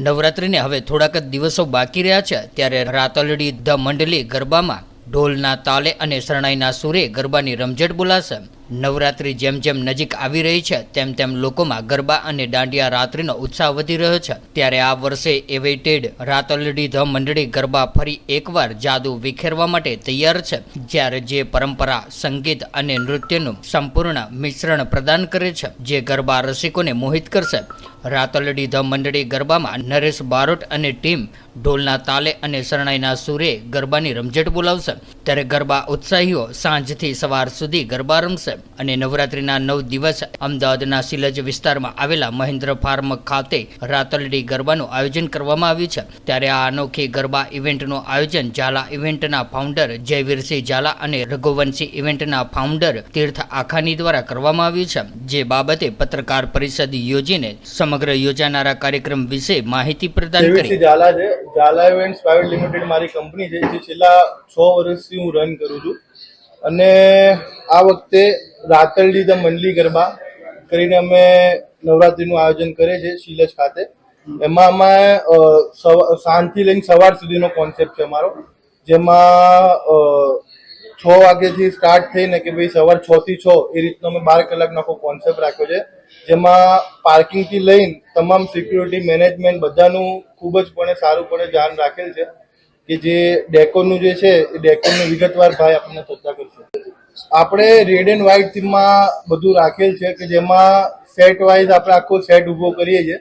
નવરાત્રિને હવે થોડાક જ દિવસો બાકી રહ્યા છે, ત્યારે રાતલડી ધ મંડલી ગરબામાં ઢોલના તાલે અને શરણાઈના સુરે ગરબાની રમઝટ બોલાશે. નવરાત્રિ જેમ જેમ નજીક આવી રહી છે, તેમ તેમ લોકોમાં ગરબા અને દાંડિયા રાત્રિનો ઉત્સાહ વધી રહ્યો છે. ત્યારે આ વર્ષે એવેટેડ રાતલડી ધ મંડળી ગરબા ફરી એકવાર જાદુ વિખેરવા માટે તૈયાર છે, જ્યારે જે પરંપરા, સંગીત અને નૃત્યનું સંપૂર્ણ મિશ્રણ પ્રદાન કરે છે, જે ગરબા રસિકોને મોહિત કરશે. રાતલડી ધ મંડળી ગરબામાં નરેશ બારોટ અને ટીમ ઢોલના તાલે અને શરણાઈના સૂરે ગરબાની રમઝટ બોલાવશે. ત્યારે ગરબા ઉત્સાહીઓ સાંજથી સવાર સુધી ગરબા રમશે. અને નવરાત્રિના નવ દિવસ અમદાવાદના સિલજ વિસ્તારમાં આવેલા મહેન્દ્ર ફાર્મ ખાતે રાતલડી ગરબાનું આયોજન કરવામાં આવ્યું છે. ત્યારે આ અનોખી ગરબા ઇવેન્ટનું આયોજન ઝાલા ઇવેન્ટના ફાઉન્ડર જયવીરસિંહ ઝાલા અને રઘુવંશી ઇવેન્ટના ફાઉન્ડર તીર્થ આખાની દ્વારા કરવામાં આવ્યું છે. જે બાબતે પત્રકાર પરિષદ યોજીને સમગ્ર યોજાનારા કાર્યક્રમ વિશે માહિતી પ્રદાન કરી. ઝાલા છે. ઝાલા ઇવેન્ટ્સ પ્રાઇવેટ લિમિટેડ મારી કંપની છે. જે છેલ્લા છ વર્ષથી હું રન કરું છું. અને આ વખતે રાતરડી ધ મંડલી ગરબા કરીને અમે નવરાત્રીનું આયોજન કરીએ છીએ શીલજ ખાતે. એમાં અમે સાંજથી લઈને સવાર સુધીનો કોન્સેપ્ટ છે અમારો, જેમાં છ વાગ્યાથી સ્ટાર્ટ થઈને કે ભાઈ સવાર છ થી છ એ રીતનો અમે બાર કલાકનો આખો કોન્સેપ્ટ રાખ્યો છે. જેમાં પાર્કિંગથી લઈને તમામ સિક્યુરિટી મેનેજમેન્ટ બધાનું ખૂબ જ પણ સારું પણ ધ્યાન રાખેલ છે. કે જે ડેકોરનું જે છે, એ ડેકોરનું વિગતવાર ભાઈ આપણને ચર્ચા કરશે. આપણે રેડ એન્ડ વ્હાઇટ થીમમાં બધું રાખેલ છે કે જેમાં સેટ વાઇઝ આપણે આખો સેટ ઊભો કરીએ છીએ.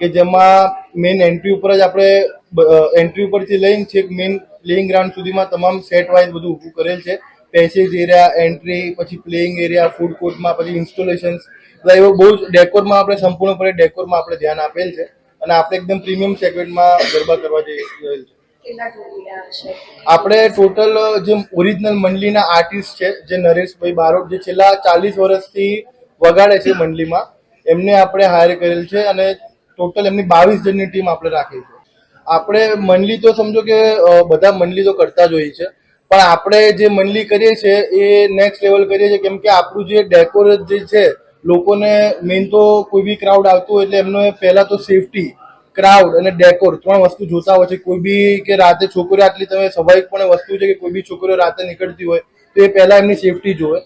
કે જેમાં મેઇન એન્ટ્રી ઉપર જ આપણે એન્ટ્રી ઉપરથી લઈને છેક મેઇન પ્લેઇંગ ગ્રાઉન્ડ સુધીમાં તમામ સેટ વાઇઝ બધું ઊભું કરેલ છે. પેસેજ એરિયા એન્ટ્રી પછી પ્લેઇંગ એરિયા ફૂડ કોર્ટમાં પછી ઇન્સ્ટોલેશન્સ બધા એવો બહુ જ ડેકોરમાં આપણે સંપૂર્ણપણે ડેકોરમાં આપણે ધ્યાન આપેલ છે. અને આપણે એકદમ પ્રીમિયમ સેગમેન્ટમાં ગરબા કરવા જઈ રહેલ છે. આપણે ટોટલ, જે ઓરિજિનલ મંડલીના આર્ટિસ્ટ છે, જે નરેશભાઈ બારોટ, જે છેલ્લા ચાલીસ વર્ષથી વગાડે છે મંડલીમાં, એમને આપણે હાયર કરેલ છે અને ટોટલ એમની બાવીસ જણની ટીમ આપણે રાખી છે. આપણે મંડલી તો સમજો કે બધા મંડલી તો કરતા જ હોય છે, પણ આપણે જે મંડલી કરીએ છીએ, એ નેક્સ્ટ લેવલ કરીએ છીએ, કેમ કે આપણું જે ડેકોરેટ જે છે, લોકોને મેઇન તો કોઈ બી ક્રાઉડ આવતું હોય એટલે એમને પહેલાં તો સેફટી ક્રાઉડ અને ડેકોર ત્રણ વસ્તુ જોતા હોય છે. કોઈ બી કે રાતે છોકરીઓ આટલી તમે સ્વાભાવિકપણે વસ્તુ છે કે કોઈ બી છોકરીઓ રાતે નીકળતી હોય, તો એ પહેલા એમની સેફટી જોવે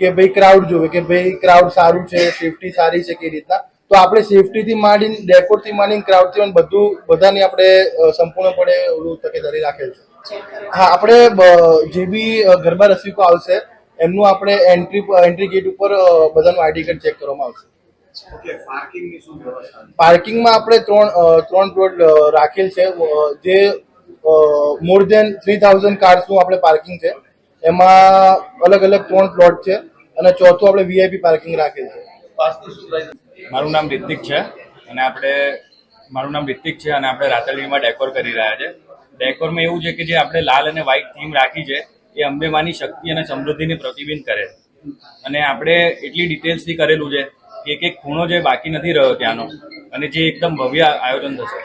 કે ભાઈ ક્રાઉડ જોવે કે ભાઈ ક્રાઉડ સારું છે સેફટી સારી છે કે રીતના. તો આપણે સેફટીથી માંડીને ડેકોરથી માંડીને ક્રાઉડથી માંડીને બધું, બધાની આપણે સંપૂર્ણપણે તકેદારી રાખેલ છે. હા, આપણે જે બી ગરબા રસિકો આવશે, એમનું આપણે એન્ટ્રી એન્ટ્રી ગેટ ઉપર બધાનું આઈડી કાર્ડ ચેક કરવામાં આવશે. પાર્કિંગમાં આપણે ત્રણ ત્રણ પ્લોટ રાખેલ છે. જે મોર દેન થ્રી થાઉઝન્ડ કાર્સનું આપણે પાર્કિંગ છે. એમાં અલગ અલગ ત્રણ પ્લોટ છે અને ચોથું આપણે વીઆઈપી પાર્કિંગ રાખેલ છે. મારું નામ રિતિક છે અને આપણે મારું નામ રિતિક છે અને આપણે રાતળીમાં ડેકોર કરી રહ્યા છે. ડેકોરમાં એવું છે કે જે આપણે લાલ અને વ્હાઇટ થીમ રાખી છે એ અંબેમાની શક્તિ અને સમૃદ્ધિને પ્રતિબિંબ કરે. અને આપણે એટલી ડિટેલ્સથી કરેલું છે એક એક ખૂણો જે બાકી નથી રહ્યો ત્યાંનો અને જે એકદમ ભવ્ય આયોજન થશે.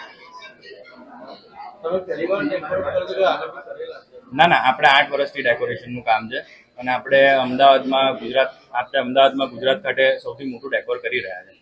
ના ના, આપણે આઠ વર્ષથી ડેકોરેશનનું કામ છે અને આપણે અમદાવાદમાં ગુજરાત, આપણે અમદાવાદમાં ગુજરાત ખાતે સૌથી મોટું ડેકોર કરી રહ્યા છે.